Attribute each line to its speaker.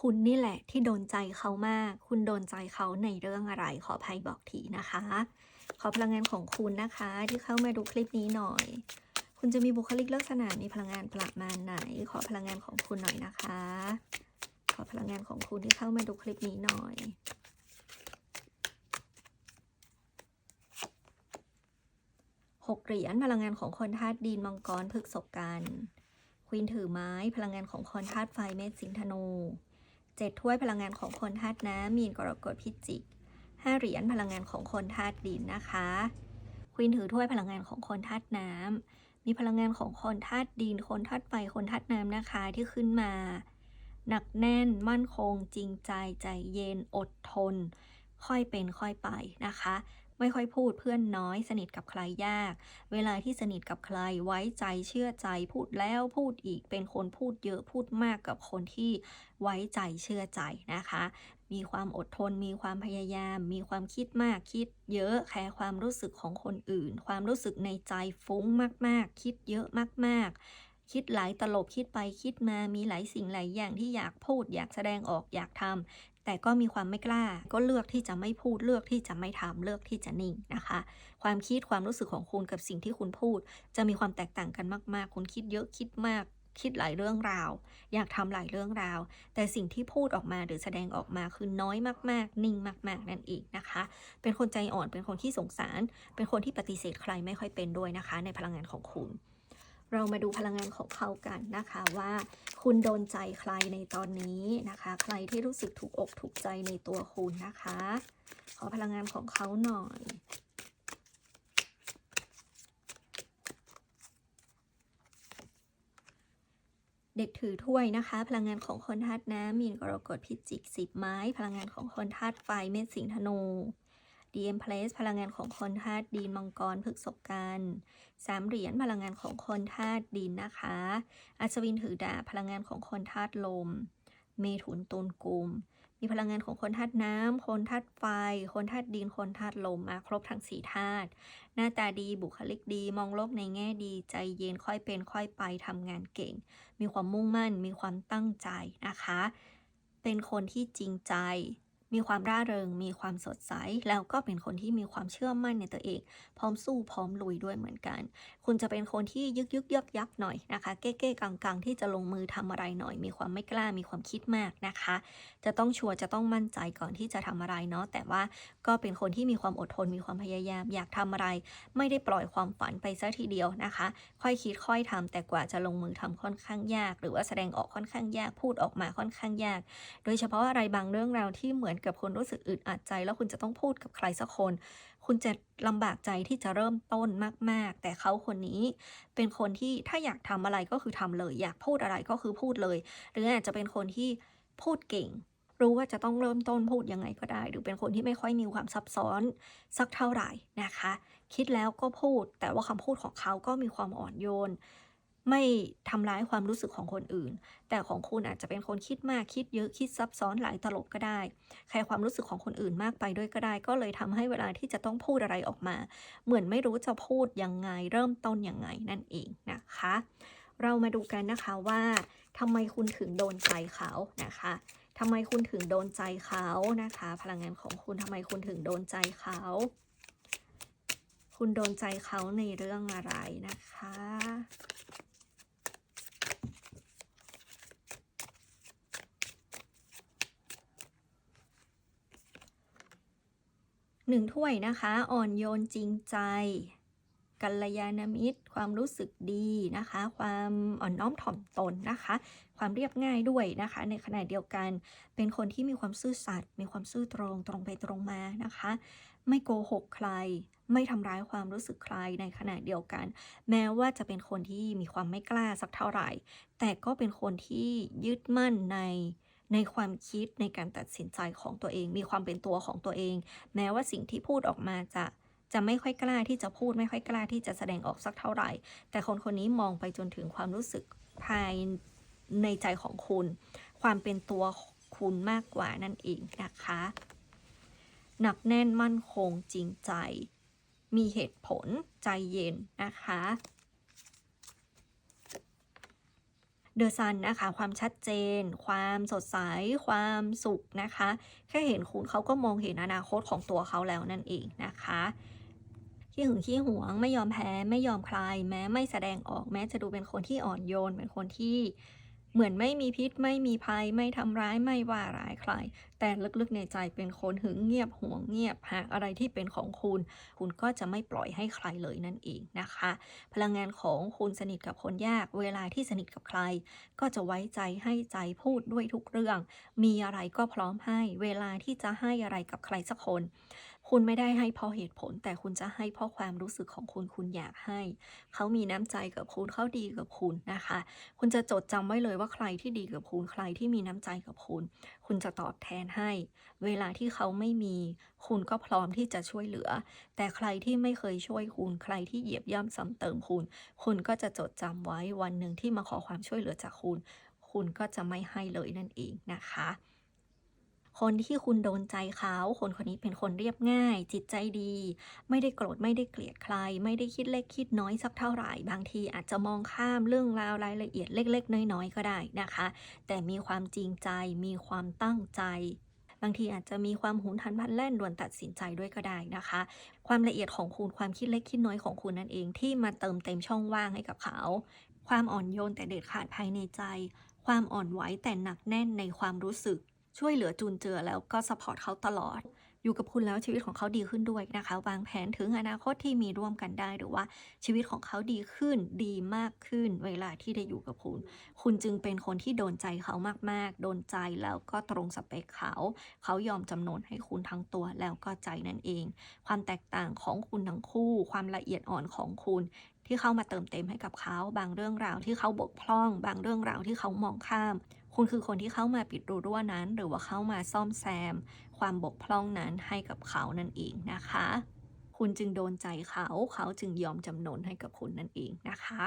Speaker 1: คุณนี่แหละที่โดนใจเขามาก คุณโดนใจเขาในเรื่องอะไร ขออภัยบอกทีนะคะ ขอพลังงานของคุณนะคะ ที่เข้ามาดูคลิปนี้หน่อย คุณจะมีบุคลิกลักษณะมีพลังงานประมาณไหน ขอพลังงานของคุณหน่อยนะคะ ขอพลังงานของคุณที่เข้ามาดูคลิปนี้หน่อยหกเหรียญพลังงานของคนธาตุดินมังกรพฤกษกันควีนถือไม้ พลังงานของคนธาตุไฟเมษสิงห์ธนู เจ็ดถ้วยพลังงานของคนธาตุน้ำมีนกรกฎพิจิกห้าเหรียญพลังงานของคนธาตุดินนะคะควีนถือถ้วยพลังงานของคนธาตุน้ำมีพลังงานของคนธาตุดิน คนธาตุไฟคนธาตุน้ำนะคะที่ขึ้นมา หนักแน่นมั่นคง จริงใจใจเย็นอดทน ค่อยเป็นค่อยไปนะคะ ไม่ค่อยพูดเพื่อนน้อย สนิทกับใครยาก เวลาที่สนิทกับใครไว้ใจเชื่อใจพูดแล้วพูดอีกเป็นคนพูดเยอะพูดมากกับคนที่ไว้ใจเชื่อใจนะคะ มีความอดทน มีความพยายาม มีความคิดมากคิดเยอะแคร์ความรู้สึกของคนอื่น ความรู้สึกในใจฟุ้งมากๆ คิดเยอะมากๆคิดหลายตลบคิดไปคิดมามีหลายสิ่งหลายอย่างที่อยากพูด อยากแสดงออกอยากทำ แต่ก็มีความไม่กล้า ก็เลือกที่จะไม่พูดเลือกที่จะไม่ทำเลือกที่จะนิ่งนะคะ ความคิดความรู้สึกของคุณกับสิ่งที่คุณพูด จะมีความแตกต่างกันมาก ๆ คุณคิดเยอะคิดมากคิดหลายเรื่องราว อยากทำหลายเรื่องราว แต่สิ่งที่พูดออกมาหรือแสดงออกมาคือน้อยมาก ๆ นิ่งมาก ๆ นั่นเองนะคะ เป็นคนใจอ่อนเป็นคนที่สงสาร เป็นคนที่ปฏิเสธใครไม่ค่อยเป็นด้วยนะคะ ในพลังงานของคุณ เรามาดูพลังงานของเขากันนะคะว่าคุณโดนใจใครในตอนนี้นะคะ ใครที่รู้สึกถูกอกถูกใจในตัวคุณนะคะ ขอพลังงานของเขาหน่อยเด็กถือถ้วยนะคะ พลังงานของคนธาตุน้ำมีนกรกฎพิจิกสิบไม้ พลังงานของคนธาตุไฟเมษสิงห์ธนู DM Place พลังงานของคนธาตุดินมังกรพฤกษกันสามเหรียญพลังงานของคนธาตุดินนะคะ อัศวินถือดาบพลังงานของคนธาตุลม เมถุนตุลกุม มีพลังงานของคนธาตุน้ำ คนธาตุไฟ คนธาตุดิน คนธาตุลมมาครบทั้งสี่ธาตุ หน้าตาดีบุคลิกดี มองโลกในแง่ดี ใจเย็นค่อยเป็นค่อยไปทำงานเก่ง มีความมุ่งมั่น มีความตั้งใจนะคะ เป็นคนที่จริงใจ มีความร่าเริง มีความสดใส แล้วก็เป็นคนที่มีความเชื่อมั่นในตัวเอง พร้อมสู้พร้อมลุยด้วยเหมือนกัน คุณจะเป็นคนที่ยึกยึกยักยักหน่อยนะคะ เก้เก้กังกังที่จะลงมือทำอะไรหน่อย มีความไม่กล้ามีความคิดมากนะคะ จะต้องชัวร์จะต้องมั่นใจก่อนที่จะทำอะไรเนาะแต่ว่าก็เป็นคนที่มีความอดทนมีความพยายาม อยากทำอะไร ไม่ได้ปล่อยความฝันไปซะทีเดียวนะคะ ค่อยคิดค่อยทำแต่กว่าจะลงมือทำค่อนข้างยาก หรือว่าแสดงออกค่อนข้างยากพูดออกมาค่อนข้างยาก โดยเฉพาะอะไรบางเรื่องราวที่เหมือนกับคนรู้สึกอึดอัดใจ แล้วคุณจะต้องพูดกับใครสักคน คุณจะลำบากใจที่จะเริ่มต้นมาก ๆ แต่เขาคนนี้เป็นคนที่ถ้าอยากทำอะไรก็คือทำเลย อยากพูดอะไรก็คือพูดเลย หรืออาจจะเป็นคนที่พูดเก่ง รู้ว่าจะต้องเริ่มต้นพูดยังไงก็ได้ หรือเป็นคนที่ไม่ค่อยมีความซับซ้อนสักเท่าไหร่นะคะ คิดแล้วก็พูด แต่ว่าคำพูดของเขาก็มีความอ่อนโยน ไม่ทำร้ายความรู้สึกของคนอื่น แต่ของคุณอาจจะเป็นคนคิดมากคิดเยอะคิดซับซ้อนหลายตลบก็ได้ใครความรู้สึกของคนอื่นมากไปด้วยก็ได้ ก็เลยทำให้เวลาที่จะต้องพูดอะไรออกมา เหมือนไม่รู้จะพูดยังไง เริ่มต้นยังไงนั่นเองนะคะ เรามาดูกันนะคะว่าทำไมคุณถึงโดนใจเขานะคะทำไมคุณถึงโดนใจเขานะคะ พลังงานของคุณทำไมคุณถึงโดนใจเขาคุณโดนใจเขาในเรื่องอะไรนะคะ หนึ่งถ้วยนะคะ อ่อนโยนจริงใจ กัลยาณมิตร ความรู้สึกดีนะคะ ความอ่อนน้อมถ่อมตนนะคะ ความเรียบง่ายด้วยนะคะ ในขณะเดียวกันเป็นคนที่มีความซื่อสัตย์มีความซื่อตรงตรงไปตรงมานะคะ ไม่โกหกใคร ไม่ทำร้ายความรู้สึกใครในขณะเดียวกัน แม้ว่าจะเป็นคนที่มีความไม่กล้าสักเท่าไหร่ แต่ก็เป็นคนที่ยึดมั่นใน ในความคิดในการตัดสินใจของตัวเอง มีความเป็นตัวของตัวเอง แม้ว่าสิ่งที่พูดออกมาจะจะไม่ค่อยกล้าที่จะพูดไม่ค่อยกล้าที่จะแสดงออกสักเท่าไหร่ แต่คนคนนี้มองไปจนถึงความรู้สึกภายในใจของคุณ ความเป็นตัวคุณมากกว่านั่นเองนะคะ หนักแน่นมั่นคงจริงใจ มีเหตุผลใจเย็นนะคะ เดอะซันนะคะ ความชัดเจน ความสดใส ความสุขนะคะ แค่เห็นคุณเขาก็มองเห็นอนาคตของตัวเขาแล้วนั่นเองนะคะขี้หึงขี้หวงไม่ยอมแพ้ไม่ยอมคลาย แม้ไม่แสดงออกแม้จะดูเป็นคนที่อ่อนโยนเป็นคนที่ เหมือนไม่มีพิษไม่มีภัยไม่ทำร้ายไม่ว่าร้ายใคร แต่ลึกๆในใจเป็นคนหึงเงียบห่วงเงียบหากอะไรที่เป็นของคุณ คุณก็จะไม่ปล่อยให้ใครเลยนั่นเองนะคะ พลังงานของคุณสนิทกับคนยาก เวลาที่สนิทกับใคร ก็จะไว้ใจให้ใจพูดด้วยทุกเรื่อง มีอะไรก็พร้อมให้ เวลาที่จะให้อะไรกับใครสักคน คุณไม่ได้ให้เพราะเหตุผล แต่คุณจะให้เพราะความรู้สึกของคุณคุณอยากให้ เขามีน้ำใจกับคุณเขาดีกับคุณนะคะ คุณจะจดจำไว้เลยว่าใครที่ดีกับคุณใครที่มีน้ำใจกับคุณ คุณจะตอบแทนให้ เวลาที่เขาไม่มี คุณก็พร้อมที่จะช่วยเหลือ แต่ใครที่ไม่เคยช่วยคุณ ใครที่เหยียบย่ำซ้ำเติมคุณ คุณก็จะจดจำไว้วันหนึ่งที่มาขอความช่วยเหลือจากคุณ คุณก็จะไม่ให้เลยนั่นเองนะคะ คนที่คุณโดนใจเขา คนคนนี้เป็นคนเรียบง่าย จิตใจดี ไม่ได้โกรธไม่ได้เกลียดใคร ไม่ได้คิดเล็กคิดน้อยสักเท่าไหร่ บางทีอาจจะมองข้ามเรื่องราวรายละเอียดเล็ก ๆ น้อยๆก็ได้นะคะ แต่มีความจริงใจมีความตั้งใจบางทีอาจจะมีความหุนหันพันแล่นด่วนตัดสินใจด้วยก็ได้นะคะ ความละเอียดของคุณความคิดเล็กคิดน้อยของคุณนั่นเองที่มาเติมเต็มช่องว่างให้กับเขา ความอ่อนโยนแต่เด็ดขาดภายในใจ ความอ่อนไหวแต่หนักแน่นในความรู้สึก ช่วยเหลือจูนเจือแล้วก็สปอร์ตเขาตลอด อยู่กับคุณแล้วชีวิตของเขาดีขึ้นด้วยนะคะ วางแผนถึงอนาคตที่มีร่วมกันได้หรือว่าชีวิตของเขาดีขึ้นดีมากขึ้น เวลาที่ได้อยู่กับคุณ คุณจึงเป็นคนที่โดนใจเขามากๆ โดนใจแล้วก็ตรงสเปคเขา เขายอมจำนนให้คุณทั้งตัวแล้วก็ใจนั่นเอง ความแตกต่างของคุณทั้งคู่ ความละเอียดอ่อนของคุณที่เข้ามาเติมเต็มให้กับเขา บางเรื่องราวที่เขาบกพร่อง บางเรื่องราวที่เขามองข้าม คุณคือคนที่เข้ามาปิดรูรั่วนั้น หรือว่าเข้ามาซ่อมแซม ความบกพร่องนั้นให้กับเขานั่นเองนะคะ คุณจึงโดนใจเขา เขาจึงยอมจำนนให้กับคุณนั่นเองนะคะ